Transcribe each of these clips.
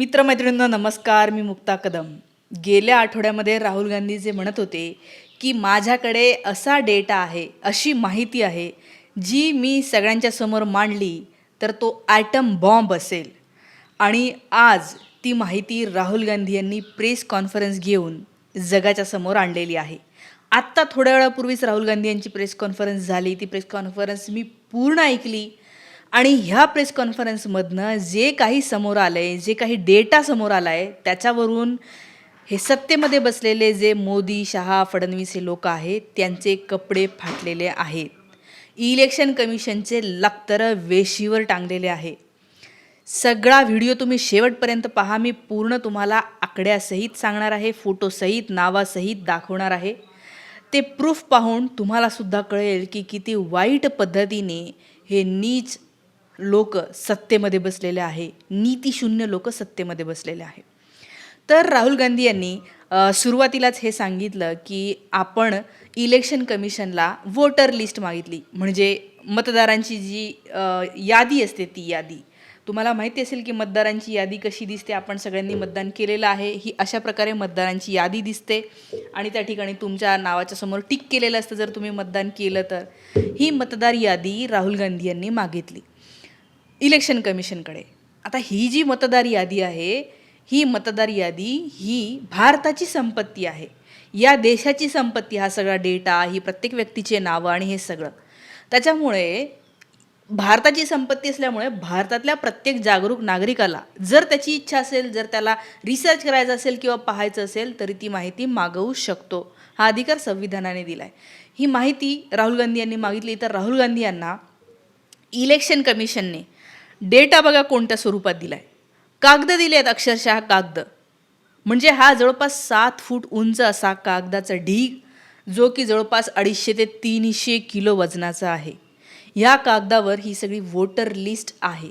मित्रमैत्रिणींना नमस्कार मी मुक्ता कदम. गेल्या आठवड्यामध्ये राहुल गांधी जे म्हणत होते की माझ्याकडे असा डेटा आहे अशी माहिती आहे जी मी सगळ्यांच्या समोर मांडली तर तो ॲटम बॉम्ब असेल. आणि आज ती माहिती राहुल गांधी यांनी प्रेस कॉन्फरन्स घेऊन जगाच्या समोर आणलेली आहे. आत्ता थोड्या वेळापूर्वीच राहुल गांधी यांची प्रेस कॉन्फरन्स झाली. ती प्रेस कॉन्फरन्स मी पूर्ण ऐकली. आणि ह्या प्रेस कॉन्फरन्समधनं जे काही समोर आलं आहे जे काही डेटा समोर आला आहे त्याच्यावरून हे सत्तेमध्ये बसलेले जे मोदी शहा फडणवीस हे लोक आहेत त्यांचे कपडे फाटलेले आहेत. इलेक्शन कमिशनचे लक्तर वेशीवर टांगलेले आहे. सगळा व्हिडिओ तुम्ही शेवटपर्यंत पहा मी पूर्ण तुम्हाला आकड्यासहित सांगणार आहे फोटोसहित नावासहित दाखवणार आहे. ते प्रूफ पाहून तुम्हालासुद्धा कळेल की किती वाईट पद्धतीने हे नीच लोक सत्तेमध्ये बसलेले आहे. नीतीशून्य लोक सत्तेमध्ये बसलेले आहे. तर राहुल गांधी यांनी सुरुवातीलाच हे सांगितलं की आपण इलेक्शन कमिशनला वोटर लिस्ट मागितली. म्हणजे मतदारांची जी यादी असते ती यादी. तुम्हाला माहिती असेल की मतदारांची यादी कशी दिसते? आपण सगळ्यांनी मतदान केलेलं आहे. ही अशा प्रकारे मतदारांची यादी दिसते. आणि त्या ठिकाणी तुमच्या नावाच्या समोर टिक केलेलं असतं जर तुम्ही मतदान केलं तर. ही मतदार यादी राहुल गांधी यांनी मागितली. इलेक्शन कमिशनकडे. आता ही जी मतदार यादी आहे ही मतदार यादी ही भारताची संपत्ती आहे. या देशाची संपत्ती हा सगळा डेटा ही प्रत्येक व्यक्तीचे नावं आणि हे सगळं. त्याच्यामुळे भारताची संपत्ती असल्यामुळे भारतातल्या प्रत्येक जागरूक नागरिकाला जर त्याची इच्छा असेल जर त्याला रिसर्च करायचं असेल किंवा पाहायचं असेल तरी ती माहिती मागवू शकतो. हा अधिकार संविधानाने दिला आहे ही माहिती राहुल गांधी यांनी मागितली. तर राहुल गांधी यांना इलेक्शन कमिशनने डेटा बघा कोणत्या स्वरूपात दिला आहे कागद दिले आहेत अक्षरशः कागद. म्हणजे हा जवळपास सात फूट उंच असा कागदाचा ढीग जो की जवळपास अडीचशे ते तीनशे किलो वजनाचा आहे. ह्या कागदावर ही सगळी वोटर लिस्ट आहे.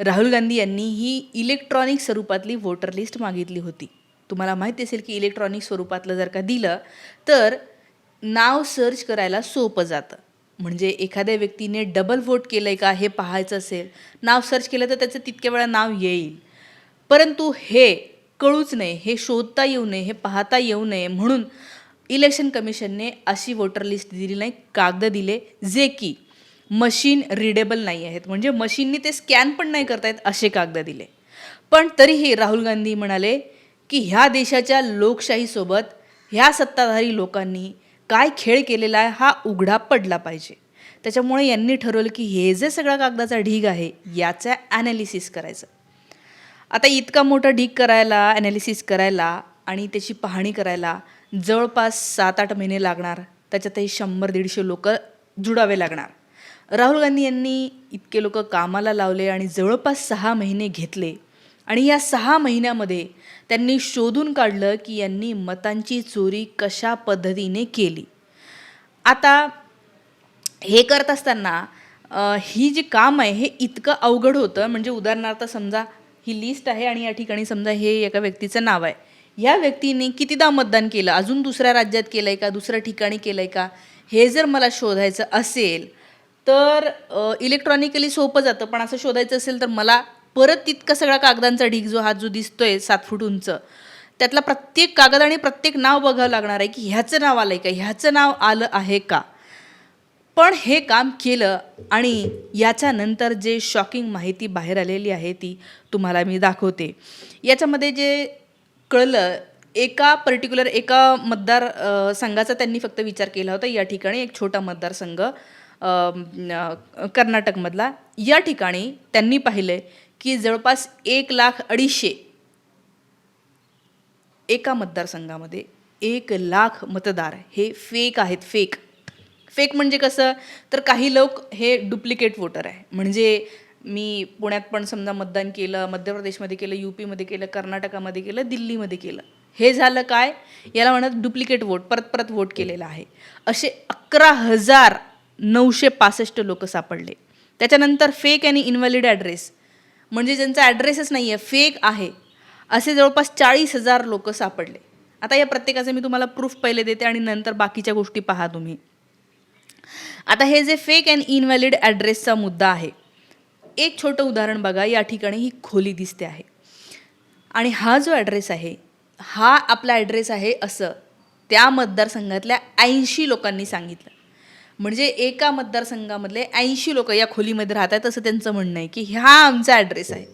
राहुल गांधी यांनी ही इलेक्ट्रॉनिक स्वरूपातली वोटर लिस्ट मागितली होती. तुम्हाला माहिती असेल की इलेक्ट्रॉनिक स्वरूपातलं जर का दिलं तर नाव सर्च करायला सोपं जातं. म्हणजे एखाद्या व्यक्तीने डबल वोट केलं आहे का हे पाहायचं असेल नाव सर्च केलं तर त्याचं तितक्या वेळा नाव येईल. परंतु हे कळूच नये हे शोधता येऊ नये हे पाहता येऊ नये म्हणून इलेक्शन कमिशनने अशी वोटर लिस्ट दिली नाही कागद दिले जे की मशीन रिडेबल नाही आहेत. म्हणजे मशीननी ते स्कॅन पण नाही करता येत असे कागद दिले. पण तरीही राहुल गांधी म्हणाले की ह्या देशाच्या लोकशाहीसोबत ह्या सत्ताधारी लोकांनी काय खेळ केलेला आहे हा उघडा पडला पाहिजे. त्याच्यामुळे यांनी ठरवलं की हे जे सगळा कागदाचा ढीग आहे याचा ॲनालिसिस करायचं. आता इतका मोठा ढीग करायला ॲनालिसिस करायला आणि त्याची पाहणी करायला जवळपास सात आठ महिने लागणार. त्याच्यातही शंभर दीडशे लोक जुडावे लागणार. राहुल गांधी यांनी इतके लोक कामाला लावले आणि जवळपास सहा महिने घेतले. आणि या सहा महिन्यामध्ये त्यांनी शोधून काढलं की यांनी मतांची चोरी कशा पद्धतीने केली. आता हे करत असताना ही जी काम आहे हे इतकं अवघड होतं. म्हणजे उदाहरणार्थ समजा ही लिस्ट आहे आणि या ठिकाणी समजा हे एका व्यक्तीचं नाव आहे. या व्यक्तीने कितीदा मतदान केलं? अजून दुसऱ्या राज्यात केलं आहे का? दुसऱ्या ठिकाणी केलं आहे का? हे जर मला शोधायचं असेल तर इलेक्ट्रॉनिकली सोपं जातं. पण असं शोधायचं असेल तर मला परत तितका सगळा कागदांचा ढीग जो हा जो दिसतोय सात फूट उंच त्यातला प्रत्येक कागद आणि प्रत्येक नाव बघावं लागणार आहे की ह्याचं नाव आलं आहे का? ह्याचं नाव आलं आहे का? पण हे काम केलं आणि याच्यानंतर जे शॉकिंग माहिती बाहेर आलेली आहे ती तुम्हाला मी दाखवते. याच्यामध्ये जे कळलं एका पर्टिक्युलर एका मतदार संघाचा त्यांनी फक्त विचार केला होता. या ठिकाणी एक छोटा मतदारसंघ कर्नाटकमधला. या ठिकाणी त्यांनी पाहिलं की जवळपास एक लाख अडीचशे एका मतदारसंघामध्ये एक लाख मतदार हे फेक आहेत फेक फेक म्हणजे कसं? तर काही लोक हे डुप्लिकेट वोटर आहे. म्हणजे मी पुण्यात पण समजा मतदान केलं मध्य प्रदेशमध्ये केलं यू पीमध्ये केलं कर्नाटकामध्ये केलं दिल्लीमध्ये केलं. हे झालं काय? याला म्हणत डुप्लिकेट वोट परत परत वोट केलेलं आहे. असे अकरा हजार नऊशे पासष्ट लोक सापडले. त्याच्यानंतर फेक आणि इनव्हॅलिड ॲड्रेस म्हणजे ज्यांचा ॲड्रेसच नाही आहे फेक आहे. असे जवळपास चाळीस हजार लोक सापडले. आता या प्रत्येकाचे मी तुम्हाला प्रूफ पहिले देते आणि नंतर बाकीच्या गोष्टी पहा तुम्ही. आता हे जे फेक अँड इनव्हॅलिड ॲड्रेसचा मुद्दा आहे एक छोटं उदाहरण बघा या ठिकाणी ही खोली दिसते आहे. आणि हा जो ॲड्रेस आहे हा आपला ॲड्रेस आहे असं त्या मतदारसंघातल्या ऐंशी लोकांनी सांगितलं. म्हणजे एका मतदारसंघामधले ऐंशी लोक या खोलीमध्ये राहतात असं त्यांचं म्हणणं आहे की हा आमचा ॲड्रेस आहे.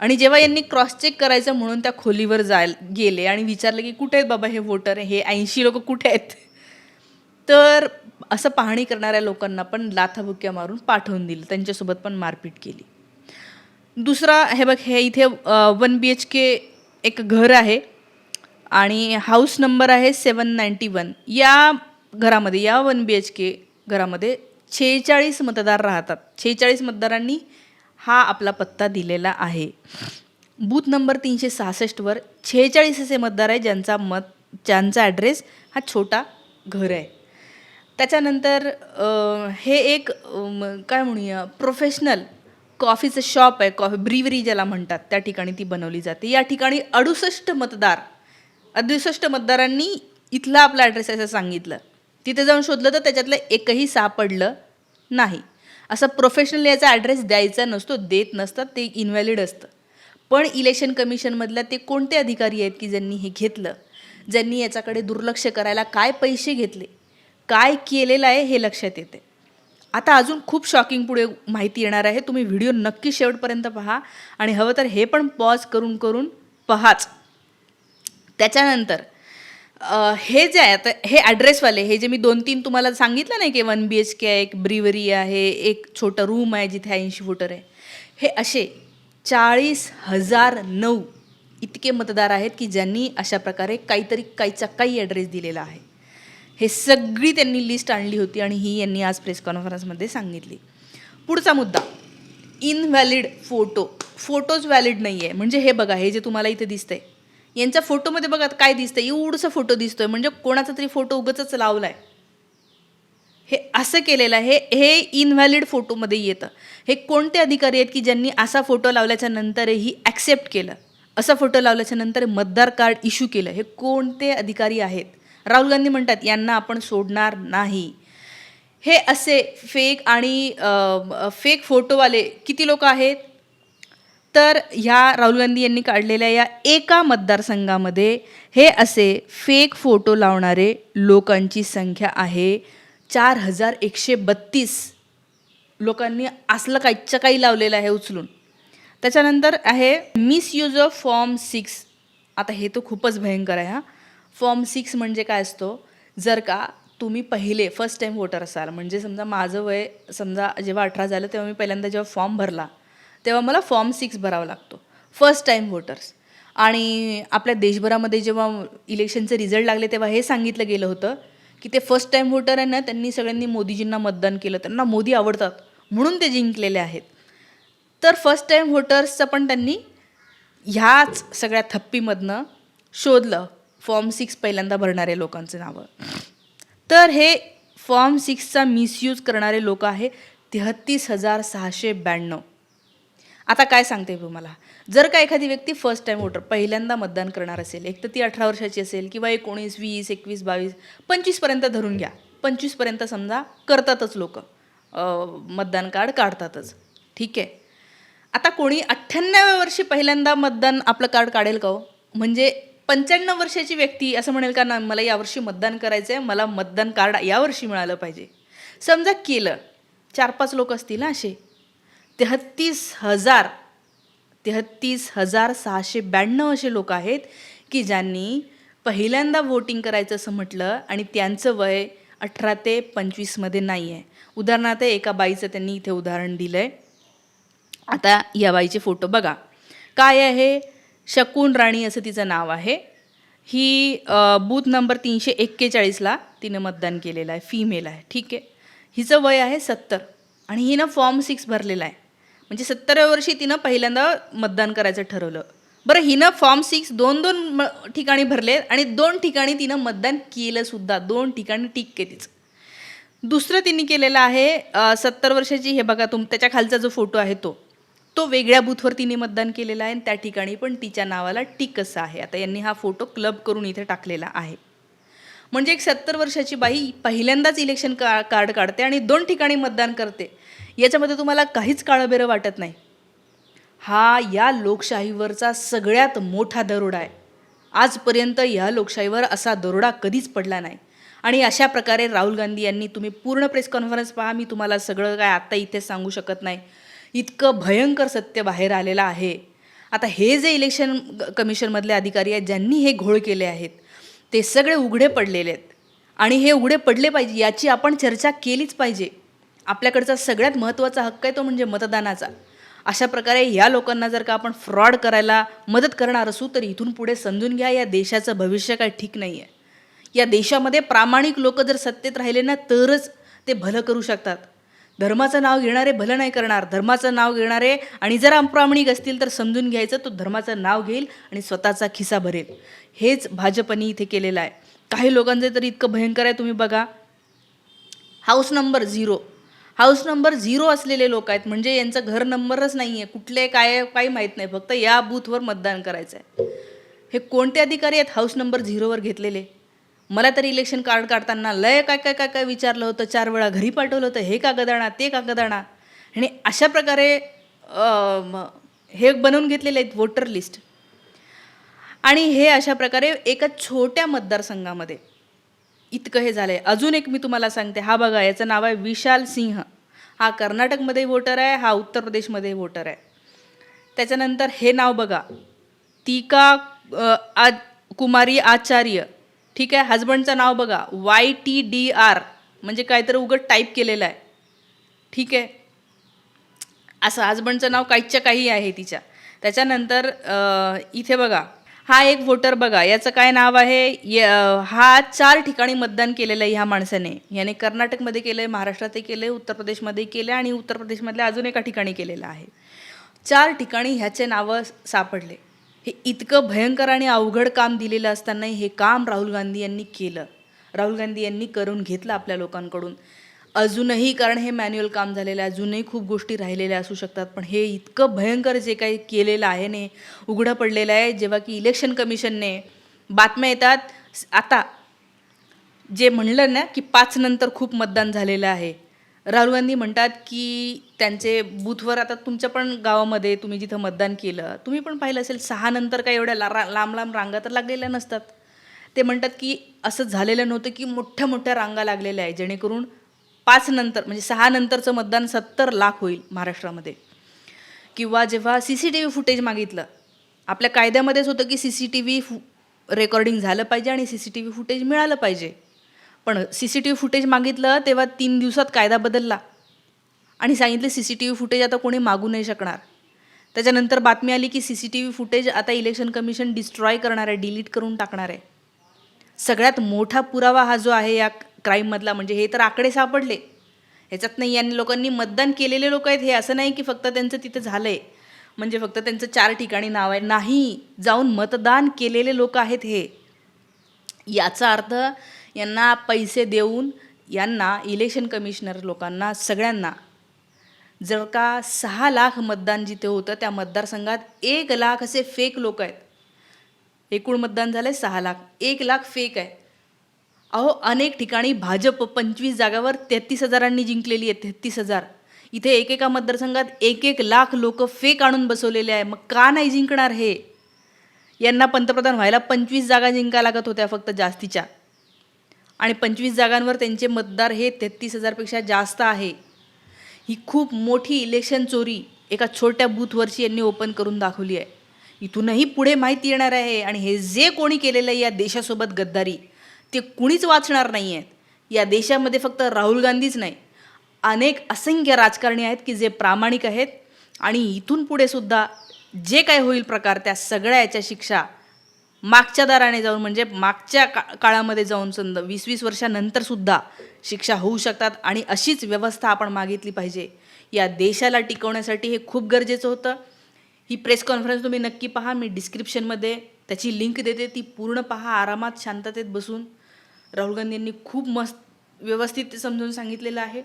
आणि जेव्हा यांनी क्रॉस चेक करायचं म्हणून त्या खोलीवर जाय गेले आणि विचारलं की कुठे आहेत बाबा हे वोटर हे ऐंशी लोक कुठे आहेत? तर असं पाहणी करणाऱ्या लोकांना पण लाथाबुक्या मारून पाठवून दिलं. त्यांच्यासोबत पण मारपीट केली. दुसरा हे बघ हे इथे वन बी एच के एक घर आहे आणि हाऊस नंबर आहे सेवन नाईन्टी वन या घरामध्ये या वन बी एच के घरामध्ये छेचाळीस मतदार राहतात. छेचाळीस मतदारांनी हा आपला पत्ता दिलेला आहे. बूथ नंबर तीनशे सहासष्टवर छेचाळीस असे मतदार आहे ज्यांचा मत ज्यांचा ॲड्रेस हा छोटा घर आहे. त्याच्यानंतर हे एक काय म्हणूया प्रोफेशनल कॉफीचं शॉप आहे. कॉफी ब्रिवरी ज्याला म्हणतात त्या ठिकाणी ती बनवली जाते. या ठिकाणी अडुसष्ट मतदार अडुसष्ट मतदारांनी इथला आपला ॲड्रेस असं सांगितलं. तिथे जाऊन शोधलं तर त्याच्यातलं एकही सापडलं नाही. असं प्रोफेशनल याचा ॲड्रेस द्यायचा नसतो देत नसतात ते इनव्हॅलिड असतं. पण इलेक्शन कमिशनमधल्या ते कोणते अधिकारी आहेत की ज्यांनी हे घेतलं? ज्यांनी याच्याकडे दुर्लक्ष करायला काय पैसे घेतले? काय केलेलं आहे हे लक्षात येते. आता अजून खूप शॉकिंग पुढे माहिती येणार आहे. तुम्ही व्हिडिओ नक्की शेवटपर्यंत पहा आणि हवं तर हे पण पॉज करून करून पहाच. त्याच्यानंतर अ, हे जे आहे आता हे ॲड्रेसवाले हे जे मी दोन तीन तुम्हाला सांगितलं नाही की वन बी एच के आहे एक ब्रिवरी आहे एक छोटं रूम आहे जिथे ऐंशी फुटर आहे. हे असे चाळीस हजार नऊ इतके मतदार आहेत की ज्यांनी अशा प्रकारे काहीतरी काहीचा काही ॲड्रेस दिलेला आहे. हे सगळी त्यांनी लिस्ट आणली होती आणि ही यांनी आज प्रेस कॉन्फरन्समध्ये सांगितली. पुढचा मुद्दा इनव्हॅलिड फोटो फोटोज व्हॅलिड नाही आहे म्हणजे हे बघा हे जे तुम्हाला इथे दिसतंय यांच्या फोटोमध्ये बघा काय दिसतं एवढंसं फोटो दिसतोय. म्हणजे कोणाचा तरी फोटो उगच लावलाय. हे असं केलेलं आहे. हे हे इनव्हॅलिड फोटोमध्ये येतं. हे कोणते अधिकारी आहेत की ज्यांनी असा फोटो लावल्याच्या नंतरही ॲक्सेप्ट केलं? असा फोटो लावल्याच्या नंतर मतदार कार्ड इश्यू केलं? हे कोणते अधिकारी आहेत? राहुल गांधी म्हणतात यांना आपण सोडणार नाही. हे असे फेक आणि फेक फोटोवाले किती लोक आहेत? तर ह्या राहुल गांधी यांनी काढलेल्या या एका मतदारसंघामध्ये हे असे फेक फोटो लावणारे लोकांची संख्या आहे. चार हजार एकशे बत्तीस लोकांनी असलं काहीच्या काही लावलेलं आहे उचलून. त्याच्यानंतर आहे मिसयूज ऑफ फॉर्म सिक्स आता हे तर खूपच भयंकर आहे हा. फॉर्म सिक्स म्हणजे काय असतो? जर का तुम्ही पहिले फर्स्ट टाईम वोटर असाल म्हणजे समजा माझं वय समजा जेव्हा अठरा झालं तेव्हा मी पहिल्यांदा जेव्हा फॉर्म भरला तेव्हा मला फॉर्म सिक्स भरावा लागतो. फर्स्ट टाईम वोटर्स आणि आपल्या देशभरामध्ये जेव्हा इलेक्शनचे रिझल्ट लागले तेव्हा हे सांगितलं गेलं होतं की ते फर्स्ट टाईम वोटर आहे ना त्यांनी सगळ्यांनी मोदीजींना मतदान केलं. त्यांना मोदी आवडतात म्हणून ते जिंकलेले आहेत. तर फर्स्ट टाईम व्होटर्सचं पण त्यांनी ह्याच सगळ्या थप्पीमधनं शोधलं फॉर्म सिक्स पहिल्यांदा भरणारे लोकांचे नावं. तर हे फॉर्म सिक्सचा मिसयूज करणारे लोक आहे तेहत्तीस हजार सहाशे ब्याण्णव. आता काय सांगते तुम्हाला? जर का एखादी व्यक्ती फर्स्ट टाईम वोटर पहिल्यांदा मतदान करणार असेल एक तर ती अठरा वर्षाची असेल किंवा एकोणीस वीस एकवीस बावीस पंचवीसपर्यंत धरून घ्या. पंचवीसपर्यंत समजा करतातच लोक. मतदान कार्ड काढतातच. ठीक आहे? आता कोणी अठ्ठ्याण्णव्या वर्षी पहिल्यांदा मतदान आपलं कार्ड काढेल का हो? म्हणजे पंच्याण्णव वर्षाची व्यक्ती असं म्हणेल का ना मला यावर्षी मतदान करायचं आहे मला मतदान कार्ड यावर्षी मिळालं पाहिजे. समजा केलं. चार पाच लोक असतील ना असे. तेहत्तीस हजार तेहत्तीस हजार सहाशे ब्याण्णव असे लोक आहेत की ज्यांनी पहिल्यांदा वोटिंग करायचं असं म्हटलं आणि त्यांचं वय अठरा ते पंचवीसमध्ये नाही आहे उदाहरणार्थ एका बाईचं त्यांनी इथे उदाहरण दिलं आहे आता या बाईचे फोटो बघा. काय आहे? शकुन राणी असं तिचं नाव आहे. ही बूथ नंबर तीनशे एक्केचाळीसला तिने मतदान केलेलं आहे. फिमेल आहे. ठीक आहे. हिचं वय आहे सत्तर आणि हिनं फॉर्म सिक्स भरलेला आहे. म्हणजे सत्तराव्या वर्षी तिनं पहिल्यांदा मतदान करायचं ठरवलं. बरं हिनं फॉर्म सिक्स दोन दोन म ठिकाणी भरले आणि दोन ठिकाणी तिनं मतदान केलं सुद्धा. दोन ठिकाणी टिक के तिचं दुसरं तिने केलेलं आहे सत्तर वर्षाची हे बघा तुम त्याच्या खालचा जो फोटो आहे तो तो वेगळ्या बूथवर तिने मतदान केलेलं आहे आणि त्या ठिकाणी पण तिच्या नावाला टिक असं आहे. आता यांनी हा फोटो क्लब करून इथे टाकलेला आहे. म्हणजे एक सत्तर वर्षाची बाई पहिल्यांदाच इलेक्शन का कार्ड काढते आणि दोन ठिकाणी मतदान करते. याच्यामध्ये तुम्हाला काहीच काळबेरं वाटत नाही. हा या लोकशाहीवरचा सगळ्यात मोठा दरोडा आहे. आजपर्यंत या लोकशाहीवर असा दरोडा कधीच पडला नाही. आणि अशा प्रकारे राहुल गांधी यांनी तुम्ही पूर्ण प्रेस कॉन्फरन्स पहा मी तुम्हाला सगळं काय आत्ता इथे सांगू शकत नाही. इतकं भयंकर सत्य बाहेर आलेलं आहे. आता हे जे इलेक्शन कमिशनमधले अधिकारी आहेत ज्यांनी हे घोळ केले आहेत ते सगळे उघडे पडलेले आहेत. आणि हे उघडे पडले पाहिजे याची आपण चर्चा केलीच पाहिजे. आपल्याकडचा सगळ्यात महत्त्वाचा हक्क आहे तो म्हणजे मतदानाचा. अशा प्रकारे या लोकांना जर का आपण फ्रॉड करायला मदत करणार असू तर इथून पुढे समजून घ्या या देशाचं भविष्य काय ठीक नाही आहे या देशामध्ये प्रामाणिक लोक जर सत्तेत राहिले ना तरच ते भलं करू शकतात. धर्माचं नाव घेणारे भलं नाही करणार धर्माचं नाव घेणारे आणि जर अप्रामाणिक असतील तर समजून घ्यायचं तो धर्माचं नाव घेईल आणि स्वतःचा खिसा भरेल. हेच भाजपने इथे केलेलं आहे. काही लोकांचे तर इतकं भयंकर आहे तुम्ही बघा. House number zero. House number zero असलेले लोक आहेत म्हणजे यांचं घर नंबरच नाही आहे कुठले काय काही माहीत नाही. फक्त या बूथवर मतदान करायचं आहे हे कोणते अधिकारी आहेत हाऊस नंबर झिरोवर घेतलेले? मला तरी इलेक्शन कार्ड काढताना लय काय काय काय काय विचारलं होतं चार वेळा घरी पाठवलं होतं हे कागद आणा ते कागद आणा आणि अशा प्रकारे हे बनवून घेतलेले आहेत वोटर लिस्ट आणि हे अशा प्रकारे एका छोट्या मतदारसंघामध्ये इतकं हे झालं आहे अजून एक मी तुम्हाला सांगते. हा बघा याचं नाव आहे विशाल सिंह. हा कर्नाटकमध्ये वोटर आहे हा उत्तर प्रदेशमध्ये वोटर आहे. त्याच्यानंतर हे नाव बघा. तिका आ कुमारी आचार्य. ठीक आहे? हजबंडचं नाव बघा. वाय टी डी आर म्हणजे काहीतरी उघड टाईप केलेलं आहे. ठीक आहे? असं हजबंडचं नाव काहीच्या काही आहे तिच्या. त्याच्यानंतर इथे बघा. हा एक वोटर बघा. याचं काय नाव आहे? य- हा चार ठिकाणी मतदान केलेलं आहे ह्या माणसाने. याने कर्नाटकमध्ये केलं आहे महाराष्ट्रातही केलं आहे उत्तर प्रदेशमध्ये केलं आहे आणि उत्तर प्रदेशमधल्या अजून एका ठिकाणी केलेलं आहे. चार ठिकाणी ह्याचे नावं सापडले. हे इतकं भयंकर आणि अवघड काम दिलेलं असतानाही हे काम राहुल गांधी यांनी केलं. राहुल गांधी यांनी करून घेतलं आपल्या लोकांकडून. अजूनही कारण हे मॅन्युअल काम झालेलं आहे अजूनही खूप गोष्टी राहिलेल्या असू शकतात पण हे इतकं भयंकर जे काही केलेलं आहे ने उघडं पडलेलं आहे जेव्हा की इलेक्शन कमिशनने बातम्या येतात आता जे म्हणलं ना की पाच नंतर खूप मतदान झालेलं आहे राहुल गांधी म्हणतात की त्यांचे बूथवर आता तुमच्या पण गावामध्ये तुम्ही जिथं मतदान केलं तुम्ही पण पाहिलं असेल सहा नंतर काही एवढ्या ला रा- लांब लांब रांगा तर लागलेल्या नसतात. ते म्हणतात की असं झालेलं नव्हतं की मोठ्या मोठ्या रांगा लागलेल्या आहे जेणेकरून पाच नंतर म्हणजे सहा नंतरचं मतदान सत्तर लाख होईल महाराष्ट्रामध्ये. किंवा जेव्हा C C T V footage मागितलं आपल्या कायद्यामध्येच होतं की सी सी टी व्ही फु रेकॉर्डिंग झालं पाहिजे आणि C C T V footage मिळालं पाहिजे. पण C C T V footage मागितलं तेव्हा तीन दिवसात कायदा बदलला. आणि सांगितलं C C T V footage आता कोणी मागू नाही शकणार. त्याच्यानंतर बातमी आली की C C T V footage आता इलेक्शन कमिशन डिस्ट्रॉय करणार आहे डिलीट करून टाकणार आहे. सगळ्यात मोठा पुरावा हा जो आहे या क्राईममधला म्हणजे हे तर आकडे सापडले. ह्याच्यात नाही यांनी लोकांनी मतदान केलेले लोक आहेत हे असं नाही की फक्त त्यांचं तिथे झालं आहे म्हणजे फक्त त्यांचं चार ठिकाणी नाव आहे. नाही जाऊन मतदान केलेले लोक आहेत हे. याचा अर्थ यांना पैसे देऊन यांना इलेक्शन कमिशनर लोकांना सगळ्यांना. जर का सहा लाख मतदान जिथे होतं त्या मतदारसंघात एक लाख असे फेक लोक आहेत. एकूण मतदान झालं आहे सहा लाख. एक लाख फेक आहे. अहो अनेक ठिकाणी भाजप पंचवीस जागावर तेहतीस हजारांनी जिंकलेली आहे तेहतीस हजार. इथे एकेका मतदारसंघात एक एक लाख लोक फेक आणून बसवलेले आहे. मग का नाही जिंकणार हे? यांना पंतप्रधान व्हायला पंचवीस जागा जिंका लागत होत्या फक्त जास्तीच्या. आणि पंचवीस जागांवर त्यांचे मतदार हे तेहतीस हजारपेक्षा जास्त आहे. ही खूप मोठी इलेक्शन चोरी एका छोट्या बूथवरची यांनी ओपन करून दाखवली आहे. इथूनही पुढे माहिती येणार आहे आणि हे जे कोणी केलेलं आहे या देशासोबत गद्दारी ते कुणीच वाचणार नाही आहेत. या देशामध्ये फक्त राहुल गांधीच नाही. अनेक असंख्य राजकारणी आहेत की जे प्रामाणिक आहेत आणि इथून पुढे सुद्धा जे काय होईल प्रकार त्या सगळ्या याच्या शिक्षा मागच्या दाराने जाऊन म्हणजे मागच्या का काळामध्ये जाऊन संद वीस वीस वर्षानंतर सुद्धा शिक्षा होऊ शकतात आणि अशीच व्यवस्था आपण मागितली पाहिजे. या देशाला टिकवण्यासाठी हे खूप गरजेचं होतं. ही प्रेस कॉन्फरन्स तुम्ही नक्की पहा मी डिस्क्रिप्शनमध्ये त्याची लिंक देते ती पूर्ण पहा आरामात शांततेत बसून. राहुल गांधी यांनी खूप मस्त व्यवस्थित ते समजून सांगितलेलं आहे.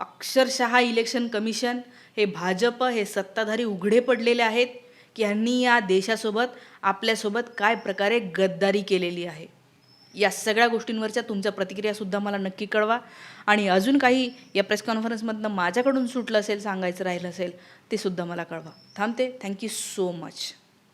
अक्षरशः इलेक्शन कमिशन हे भाजप हे सत्ताधारी उघडे पडलेले आहेत. की यांनी या देशासोबत आपल्यासोबत काय प्रकारे गद्दारी केलेली आहे? या सगळ्या गोष्टींवरच्या तुमच्या प्रतिक्रियासुद्धा मला नक्की कळवा. आणि अजून काही या प्रेस कॉन्फरन्समधनं माझ्याकडून सुटलं असेल सांगायचं राहिलं असेल ते सुद्धा मला कळवा. थांबते. Thank you so much